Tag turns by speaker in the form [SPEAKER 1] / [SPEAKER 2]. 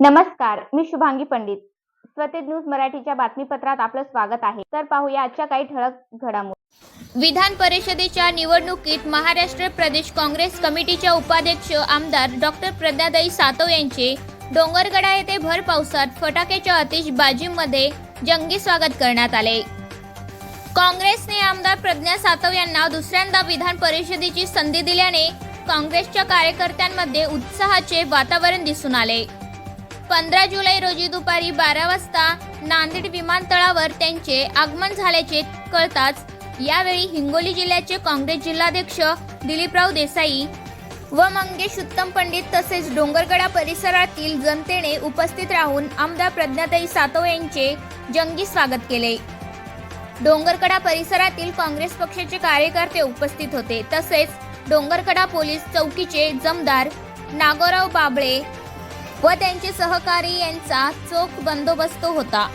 [SPEAKER 1] नमस्कार मी शुभांगी पंडित. स्वतेज न्यूज मराठीच्या बातमीपत्रात आपलं स्वागत आहे. तर पाहूया आजच्या काही ठळक घडामोडी.
[SPEAKER 2] विधान परिषदेच्या निवडणुकीत महाराष्ट्र प्रदेश काँग्रेस कमिटीच्या उपाध्यक्ष आमदार डॉक्टर प्रज्ञादाई सातव यांचे डोंगरगडा येथे भर पावसात फटाक्याच्या आतिषबाजीमध्ये जंगी स्वागत करण्यात आले. काँग्रेसने आमदार प्रज्ञा सातव यांना दुसऱ्यांदा विधान परिषदेची संधी दिल्याने काँग्रेसच्या कार्यकर्त्यांमध्ये उत्साहाचे वातावरण दिसून आले. पंधरा जुलै रोजी दुपारी बारा वाजता नांदेड विमानतळावर त्यांचे आगमन झाल्याचे कळताच यावेळी हिंगोली जिल्ह्याचे काँग्रेस जिल्हाध्यक्ष दिलीपराव देसाई व मंगेश उत्तम पंडित तसेच डोंगरगडा परिसरातील जनतेने उपस्थित राहून आमदार प्रज्ञाताई सातव यांचे जंगी स्वागत केले. डोंगरकडा परिसरातील काँग्रेस पक्षाचे कार्यकर्ते उपस्थित होते. तसेच डोंगरकडा पोलीस चौकीचे जमदार नागोराव बाबळे व त्यांचे सहकारी यांचा चोख बंदोबस्त होता.